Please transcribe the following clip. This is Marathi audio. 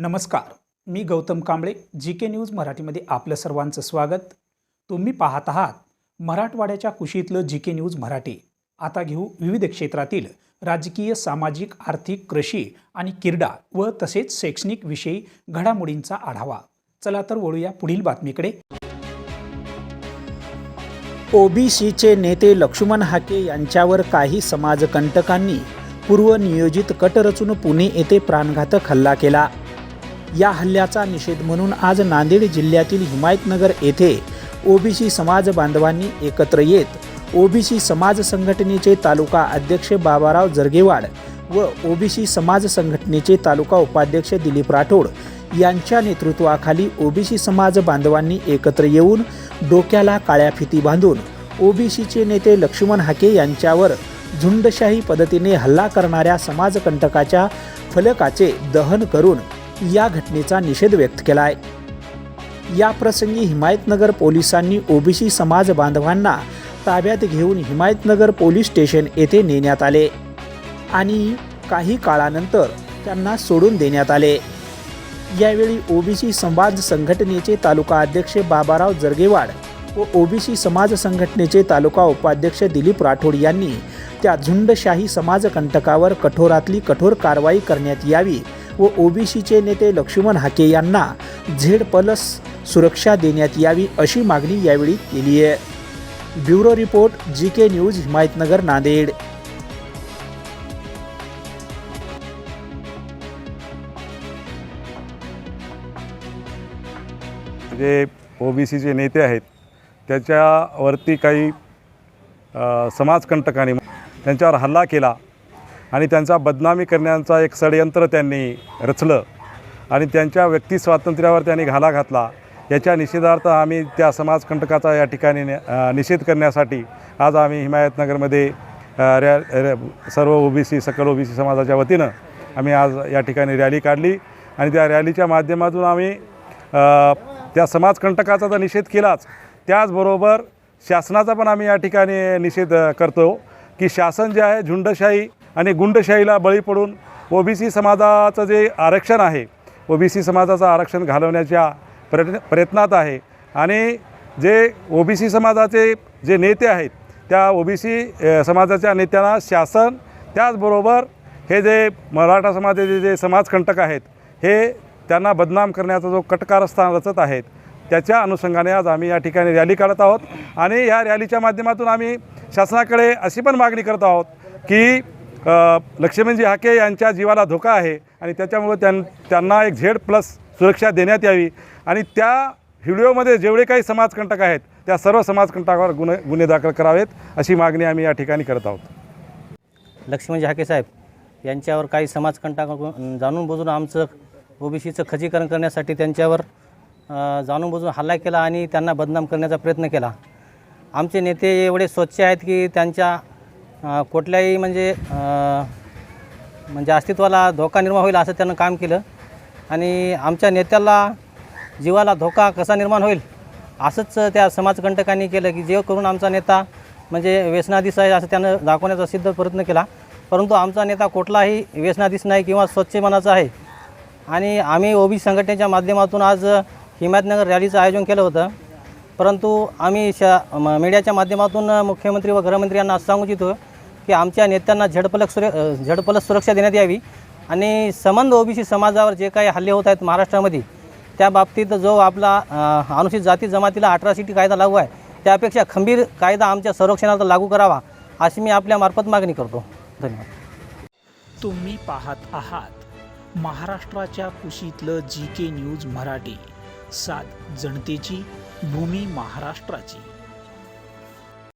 नमस्कार मी Gautam Kamble G K news मराठीमध्ये आपलं सर्वांचं स्वागत. तुम्ही पाहत आहात मराठवाड्याच्या कुशीतलं जी के न्यूज मराठी. आता घेऊ विविध क्षेत्रातील राजकीय सामाजिक आर्थिक कृषी आणि क्रीडा व तसेच शैक्षणिक विषयी घडामोडींचा आढावा. चला तर वळूया पुढील बातमीकडे. ओबीसीचे नेते लक्ष्मण हाके यांच्यावर काही समाजकंटकांनी पूर्वनियोजित कट रचून पुणे येथे प्राणघातक हल्ला केला. या हल्ल्याचा निषेध म्हणून आज नांदेड जिल्ह्यातील हिमायतनगर येथे ओबीसी समाज बांधवांनी एकत्र येत ओबीसी समाज संघटनेचे तालुका अध्यक्ष बाबाराव जरगेवाड व ओबीसी समाज संघटनेचे तालुका उपाध्यक्ष दिलीप राठोड यांच्या नेतृत्वाखाली ओबीसी समाज बांधवांनी एकत्र येऊन डोक्याला काळ्या फिती बांधून ओबीसीचे नेते लक्ष्मण हाके यांच्यावर झुंडशाही पद्धतीने हल्ला करणाऱ्या समाजकंटकाच्या फलकाचे दहन करून या घटनेचा निषेध व्यक्त केलाय. आहे याप्रसंगी हिमायतनगर पोलिसांनी ओबीसी समाज बांधवांना ताब्यात घेऊन हिमायतनगर पोलीस स्टेशन येथे नेण्यात आले आणि काही काळानंतर त्यांना सोडून देण्यात आले. यावेळी ओबीसी समाज संघटनेचे तालुका अध्यक्ष बाबाराव जरगेवाड व ओबीसी समाज संघटनेचे तालुका उपाध्यक्ष दिलीप राठोड यांनी त्या झुंडशाही समाजकंटकावर कठोरातली कठोर कारवाई करण्यात यावी व ओबीसीचे नेते लक्ष्मण हाके यांना झेड प्लस सुरक्षा देण्यात यावी अशी मागणी यावेळी केली आहे. Bureau report G K news Himayatnagar Nanded. जे ओबीसीचे नेते आहेत त्याच्यावरती काही समाजकंटकांनी त्यांच्यावर हल्ला केला. आणि त्यांचा बदनामी करण्याचा एक षडयंत्र त्यांनी रचलं. आणि त्यांच्या व्यक्ती स्वातंत्र्यावर त्यांनी घाला घातला. याच्या निषेधार्थ आम्ही त्या समाजकंटकाचा या ठिकाणी निषेध करण्यासाठी आज आम्ही हिमायतनगरमध्ये रॅ रॅ रॅ- सर्व ओबीसी सकल ओबीसी समाजाच्या वतीनं आम्ही आज या ठिकाणी रॅली काढली. आणि त्या रॅलीच्या माध्यमातून आम्ही त्या समाजकंटकाचा तर निषेध केलाच. त्याचबरोबर शासनाचा पण आम्ही या ठिकाणी निषेध करतो की शासन जे आहे झुंडशाही आणि गुंडशाहीला बळी पडून ओबीसी समाजाचं जे आरक्षण आहे ओबीसी समाजाचं आरक्षण घालवण्याच्या प्रयत्न प्रयत्नात आहे. आणि जे ओबीसी समाजाचे जे नेते आहेत त्या ओबीसी समाजाच्या नेत्यांना शासन त्याचबरोबर हे जे मराठा समाजाचे जे समाजकंटक आहेत हे त्यांना बदनाम करण्याचा जो कटकारस्थान रचत आहेत त्याच्या अनुषंगाने आज आम्ही या ठिकाणी रॅली काढत आहोत. आणि या रॅलीच्या माध्यमातून आम्ही शासनाकडे अशी पण मागणी करत आहोत की लक्ष्मणजी हाके यांच्या जीवाला धोका आहे आणि त्याच्यामुळं त्यां त्यांना एक झेड प्लस सुरक्षा देण्यात यावी. आणि त्या व्हिडिओमध्ये जेवढे काही समाजकंटक आहेत त्या सर्व समाजकंटकावर गुन्हे गुन्हे दाखल करावेत अशी मागणी आम्ही या ठिकाणी करत आहोत. लक्ष्मणजी हाके साहेब यांच्यावर काही समाजकंटक जाणून बुजून आमचं ओबीसीचं खजीकरण करण्यासाठी त्यांच्यावर जाणून बुजून हल्ला केला आणि त्यांना बदनाम करण्याचा प्रयत्न केला. आमचे नेते एवढे स्वच्छ आहेत की त्यांच्या अ, कुठल्याही म्हणजे अ, म्हणजे अस्तित्वाला धोका निर्माण होईल असं त्यानं काम केलं. आणि आमच्या नेत्याला जीवाला धोका कसा निर्माण होईल असंच त्या समाजकंटकांनी केलं की जे करून आमचा नेता म्हणजे व्यसनाधीश आहे असं त्यानं दाखवण्याचा सिद्ध प्रयत्न केला. परंतु आमचा नेता कुठलाही व्यसनाधीश नाही किंवा स्वच्छ मनाचा आहे. आणि आम्ही ओबी संघटनेच्या माध्यमातून आज हिमायतनगर रॅलीचं आयोजन केलं होतं. परंतु आम्ही श म- मीडियाच्या माध्यमातून मुख्यमंत्री व गृहमंत्री यांना असं सांगू इच्छितो की आमच्या नेत्यांना झडपलक सुर झडपलक सुरक्षा देण्यात यावी. आणि संबंध ओबीसी समाजावर जे काही हल्ले होत आहेत महाराष्ट्रामध्ये त्या बाबतीत जो आपला अनुसूचित जाती जमातीला अठरा सीटी कायदा लागू आहे त्यापेक्षा खंबीर कायदा आमच्या संरक्षणाला लागू करावा अशी मी आपल्या मार्फत मागणी करतो. धन्यवाद. तुम्ही पाहत आहात महाराष्ट्राच्या कुशीतलं जी के न्यूज मराठी. सात जनतेची भूमी महाराष्ट्राची.